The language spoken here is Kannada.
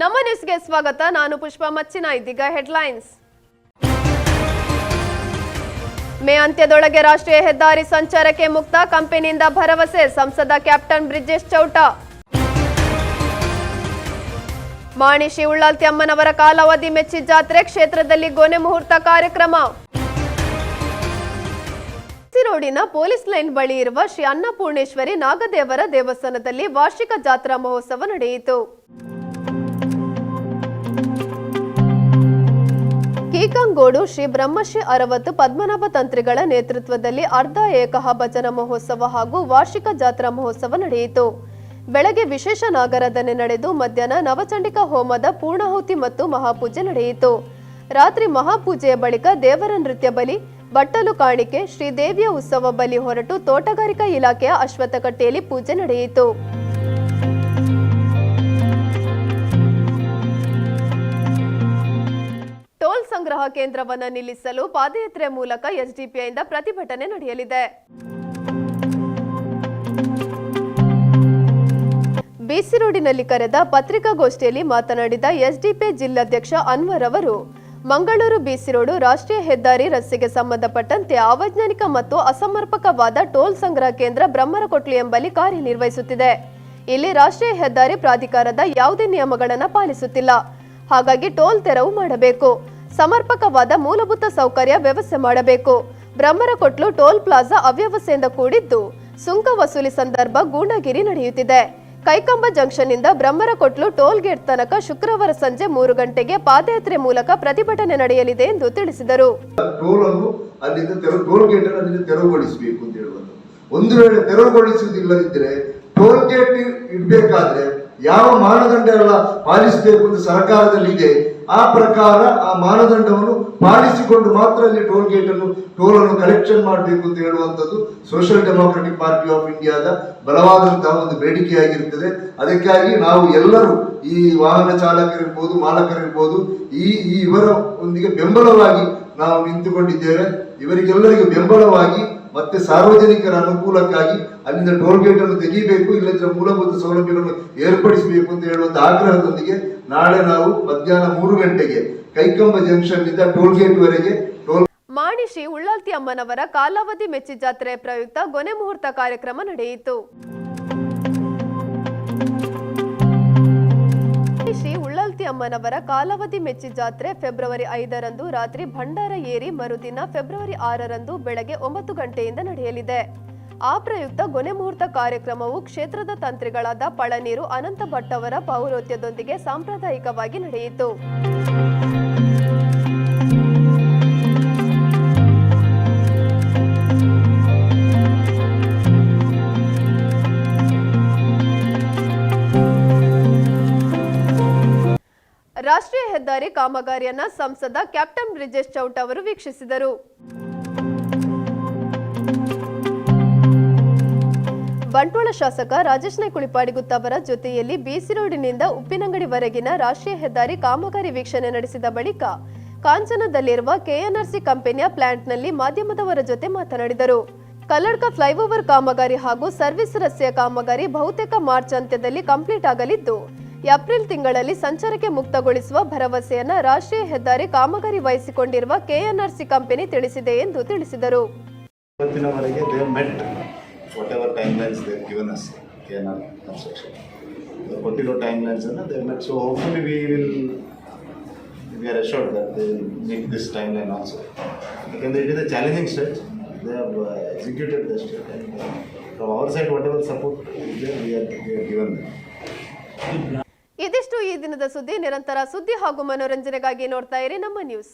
ನಮ್ಮ ನ್ಯೂಸ್ಗೆ ಸ್ವಾಗತ. ನಾನು ಪುಷ್ಪ ಮಚ್ಚಿನ, ಇದೀಗ ಹೆಡ್ಲೈನ್ಸ್. ಮೇ ಅಂತ್ಯದೊಳಗೆ ರಾಷ್ಟ್ರೀಯ ಹೆದ್ದಾರಿ ಸಂಚಾರಕ್ಕೆ ಮುಕ್ತ ಕಂಪನಿಯಿಂದ ಭರವಸೆ, ಸಂಸದ ಕ್ಯಾಪ್ಟನ್ ಬ್ರಿಜೇಶ್ ಚೌಟ. ಮಾಣಿಶಿ ಉಳ್ಳಾಲ್ತಿ ಅಮ್ಮನವರ ಕಾಲಾವಧಿ ಮೆಚ್ಚಿ ಜಾತ್ರೆ ಕ್ಷೇತ್ರದಲ್ಲಿ ಗೊನೆ ಮುಹೂರ್ತ ಕಾರ್ಯಕ್ರಮ. ರೋಡಿನ ಪೊಲೀಸ್ ಲೈನ್ ಬಳಿ ಇರುವ ಶ್ರೀ ಅನ್ನಪೂರ್ಣೇಶ್ವರಿ ನಾಗದೇವರ ದೇವಸ್ಥಾನದಲ್ಲಿ ವಾರ್ಷಿಕ ಜಾತ್ರಾ ಮಹೋತ್ಸವ ನಡೆಯಿತು. ಕೀಕಂಗೋಡು ಶ್ರೀ ಬ್ರಹ್ಮಶ್ರೀ ಅರವತ್ತು ಪದ್ಮನಾಭ ತಂತ್ರಿಗಳ ನೇತೃತ್ವದಲ್ಲಿ ಅರ್ಧ ಏಕಹ ಭಜನ ಮಹೋತ್ಸವ ಹಾಗೂ ವಾರ್ಷಿಕ ಜಾತ್ರಾ ಮಹೋತ್ಸವ ನಡೆಯಿತು. ಬೆಳಗ್ಗೆ ವಿಶೇಷ ನಾಗರಾಧನೆ ನಡೆದು ಮಧ್ಯಾಹ್ನ ನವಚಂಡಿಕಾ ಹೋಮದ ಪೂರ್ಣಾಹುತಿ ಮತ್ತು ಮಹಾಪೂಜೆ ನಡೆಯಿತು. ರಾತ್ರಿ ಮಹಾಪೂಜೆಯ ಬಳಿಕ ದೇವರ ನೃತ್ಯ ಬಲಿ ಬಟ್ಟಲು ಕಾಣಿಕೆ, ಶ್ರೀದೇವಿಯ ಉತ್ಸವ ಬಲಿ ಹೊರಟು ತೋಟಗಾರಿಕಾ ಇಲಾಖೆಯ ಅಶ್ವತ್ಥಕಟ್ಟೆಯಲ್ಲಿ ಪೂಜೆ ನಡೆಯಿತು. ಟೋಲ್ ಸಂಗ್ರಹ ಕೇಂದ್ರವನ್ನು ನಿಲ್ಲಿಸಲು ಪಾದಯಾತ್ರೆ ಮೂಲಕ ಎಸ್ಡಿಪಿಐಯಿಂದ ಪ್ರತಿಭಟನೆ ನಡೆಯಲಿದೆ. ಬಿಸಿ ರೋಡಿನಲ್ಲಿ ಕರೆದ ಪತ್ರಿಕಾಗೋಷ್ಠಿಯಲ್ಲಿ ಮಾತನಾಡಿದ ಎಸ್ಡಿಪಿ ಜಿಲ್ಲಾಧ್ಯಕ್ಷ ಅನ್ವರ್ ಅವರು ಮಂಗಳೂರು ಬಿಸಿ ರೋಡು ರಾಷ್ಟ್ರೀಯ ಹೆದ್ದಾರಿ ರಸ್ತೆಗೆ ಸಂಬಂಧಪಟ್ಟಂತೆ ಅವೈಜ್ಞಾನಿಕ ಮತ್ತು ಅಸಮರ್ಪಕವಾದ ಟೋಲ್ ಸಂಗ್ರಹ ಕೇಂದ್ರ ಬ್ರಹ್ಮರಕೊಟ್ಲಿ ಎಂಬಲ್ಲಿ ಕಾರ್ಯನಿರ್ವಹಿಸುತ್ತಿದೆ. ಇಲ್ಲಿ ರಾಷ್ಟ್ರೀಯ ಹೆದ್ದಾರಿ ಪ್ರಾಧಿಕಾರದ ಯಾವುದೇ ನಿಯಮಗಳನ್ನು ಪಾಲಿಸುತ್ತಿಲ್ಲ. ಹಾಗಾಗಿ ಟೋಲ್ ತೆರವು ಮಾಡಬೇಕು. ಸಮರ್ಪಕವಾದ ಮೂಲಭೂತ ಸೌಕರ್ಯ ವ್ಯವಸ್ಥೆ ಮಾಡಬೇಕು. ಬ್ರಹ್ಮರಕೊಟ್ಲು ಟೋಲ್ ಪ್ಲಾಜಾ ಅವ್ಯವಸ್ಥೆಯಿಂದ ಕೂಡಿದ್ದು ಸುಂಕ ವಸೂಲಿ ಸಂದರ್ಭ ಗೂಂಡಾಗಿರಿ ನಡೆಯುತ್ತಿದೆ. ಕೈಕಂಬ ಜಂಕ್ಷನ್ನಿಂದ ಬ್ರಹ್ಮರಕೊಟ್ಲು ಟೋಲ್ ಗೇಟ್ ತನಕ ಶುಕ್ರವಾರ ಸಂಜೆ ಮೂರು ಗಂಟೆಗೆ ಪಾದಯಾತ್ರೆ ಮೂಲಕ ಪ್ರತಿಭಟನೆ ನಡೆಯಲಿದೆ ಎಂದು ತಿಳಿಸಿದರು. ಟೋಲ್ ಅಂತ ಒಂದು ವೇಳೆ ತೆರವುಗೊಳಿಸುವುದಿಲ್ಲದಿದ್ದರೆ ಟೋಲ್ ಗೇಟ್ ಇಡಬೇಕಾದ್ರೆ ಯಾವ ಮಾನದಂಡ ಎಲ್ಲ ಪಾಲಿಸಬೇಕು ಅಂತ ಸರ್ಕಾರದಲ್ಲಿ ಇದೆ ಆ ಪ್ರಕಾರ ಆ ಮಾನದಂಡವನ್ನು ಪಾಲಿಸಿಕೊಂಡು ಮಾತ್ರ ಅಲ್ಲಿ ಟೋಲ್ ಗೇಟ್ ಅನ್ನು, ಟೋಲ್ ಅನ್ನು ಕಲೆಕ್ಷನ್ ಮಾಡಬೇಕು ಅಂತ ಹೇಳುವಂಥದ್ದು ಸೋಷಿಯಲ್ ಡೆಮೋಕ್ರೆಟಿಕ್ ಪಾರ್ಟಿ ಆಫ್ ಇಂಡಿಯಾದ ಬಲವಾದಂತಹ ಒಂದು ಬೇಡಿಕೆಯಾಗಿರುತ್ತದೆ. ಅದಕ್ಕಾಗಿ ನಾವು ಎಲ್ಲರೂ ಈ ವಾಹನ ಚಾಲಕರಿರ್ಬೋದು, ಮಾಲಕರಿರ್ಬೋದು, ಈ ಈ ಇವರ ಒಂದಿಗೆ ಬೆಂಬಲವಾಗಿ ನಾವು ನಿಂತುಕೊಂಡಿದ್ದೇವೆ. ಇವರಿಗೆಲ್ಲರಿಗೂ ಬೆಂಬಲವಾಗಿ ಮತ್ತೆ ಸಾರ್ವಜನಿಕರ ಅನುಕೂಲಕ್ಕಾಗಿ ಅಲ್ಲಿಂದ ಟೋಲ್ ಗೇಟ್ ಅನ್ನು ತೆಗಿಬೇಕು ಇಲ್ಲದಿದ್ದರೆ ಮೂಲಭೂತ ಸೌಲಭ್ಯಗಳನ್ನು ಏರ್ಪಡಿಸಬೇಕು ಅಂತ ಹೇಳುವಂತ ಆಗ್ರಹದೊಂದಿಗೆ ನಾಳೆ ನಾವು ಮಧ್ಯಾಹ್ನ ಮೂರು ಗಂಟೆಗೆ ಕೈಕಂಬ ಜಂಕ್ಷನ್ನಿಂದ ಟೋಲ್ ಗೇಟ್ ವರೆಗೆ ಮಾಣಿಶಿ ಉಳ್ಳಾಲ್ತಿ ಅಮ್ಮನವರ ಕಾಲಾವಧಿ ಮೆಚ್ಚಿ ಜಾತ್ರೆ ಪ್ರಯುಕ್ತ ಗೊನೆ ಮುಹೂರ್ತ ಕಾರ್ಯಕ್ರಮ ನಡೆಯಿತು. ಶ್ರೀ ಉಳ್ಳಾಲ್ತಿ ಅಮ್ಮನವರ ಕಾಲಾವಧಿ ಮೆಚ್ಚಿ ಜಾತ್ರೆ ಫೆಬ್ರವರಿ ಐದರಂದು ರಾತ್ರಿ ಭಂಡಾರ ಏರಿ ಮರುದಿನ ಫೆಬ್ರವರಿ ಆರರಂದು ಬೆಳಗ್ಗೆ ಒಂಬತ್ತು ಗಂಟೆಯಿಂದ ನಡೆಯಲಿದೆ. ಆ ಪ್ರಯುಕ್ತ ಗೊನೆ ಕಾರ್ಯಕ್ರಮವು ಕ್ಷೇತ್ರದ ತಂತ್ರಿಗಳಾದ ಪಳನೀರು, ಅನಂತ ಭಟ್ ಅವರ ಪೌರೋತ್ಯದೊಂದಿಗೆ ಸಾಂಪ್ರದಾಯಿಕವಾಗಿ ನಡೆಯಿತು. ರಾಷ್ಟ್ರೀಯ ಹೆದ್ದಾರಿ ಕಾಮಗಾರಿಯನ್ನ ಸಂಸದ ಕ್ಯಾಪ್ಟನ್ ಬ್ರಿಜೇಶ್ ಚೌಟ್ ಅವರು ವೀಕ್ಷಿಸಿದರು. ಬಂಟ್ವಾಳ ಶಾಸಕ ರಾಜೇಶ್ ನಾಯ್ಕ ಕುಳಿಪಾಡಿಗುತ್ತ ಅವರ ಜೊತೆಯಲ್ಲಿ ಬಿಸಿ ರೋಡಿನಿಂದ ಉಪ್ಪಿನಂಗಡಿವರೆಗಿನ ರಾಷ್ಟ್ರೀಯ ಹೆದ್ದಾರಿ ಕಾಮಗಾರಿ ವೀಕ್ಷಣೆ ನಡೆಸಿದ ಬಳಿಕ ಕಾಂಚನದಲ್ಲಿರುವ ಕೆಎನ್ಆರ್ಸಿ ಕಂಪನಿಯ ಪ್ಲಾಂಟ್ನಲ್ಲಿ ಮಾಧ್ಯಮದವರ ಜೊತೆ ಮಾತನಾಡಿದರು. ಕಲ್ಲಡ್ಕ ಫ್ಲೈಓವರ್ ಕಾಮಗಾರಿ ಹಾಗೂ ಸರ್ವಿಸ್ ರಸ್ತೆಯ ಕಾಮಗಾರಿ ಬಹುತೇಕ ಮಾರ್ಚ್ ಅಂತ್ಯದಲ್ಲಿ ಕಂಪ್ಲೀಟ್ ಆಗಲಿದ್ದು, ಏಪ್ರಿಲ್ ತಿಂಗಳಲ್ಲಿ ಸಂಚಾರಕ್ಕೆ ಮುಕ್ತಗೊಳಿಸುವ ಭರವಸೆಯನ್ನ ರಾಷ್ಟ್ರೀಯ ಹೆದ್ದಾರಿ ಕಾಮಗಾರಿ ವಹಿಸಿಕೊಂಡಿರುವ ಕೆಎನ್ಆರ್ಸಿ ಕಂಪನಿ ತಿಳಿಸಿದೆ ಎಂದು ತಿಳಿಸಿದರು. Met whatever timelines they given us K N R construction ಕೊಟ್ಟಿರೋ ಟೈಮ್ ಲೈನ್ಸನ್ನು they met so hopefully we will we are assured that they meet this timeline also ಯಾಕೆಂದರೆ it is a challenging stage they have executed the state and from our side whatever support ಇದೆ ವಿ ಆರ್ ಗಿವನ್ ಇದಿಷ್ಟು ಈ ದಿನದ ಸುದ್ದಿ. ನಿರಂತರ ಸುದ್ದಿ ಹಾಗೂ ಮನೋರಂಜನೆಗಾಗಿ ನೋಡ್ತಾ ಇರಿ ನಮ್ಮ ನ್ಯೂಸ್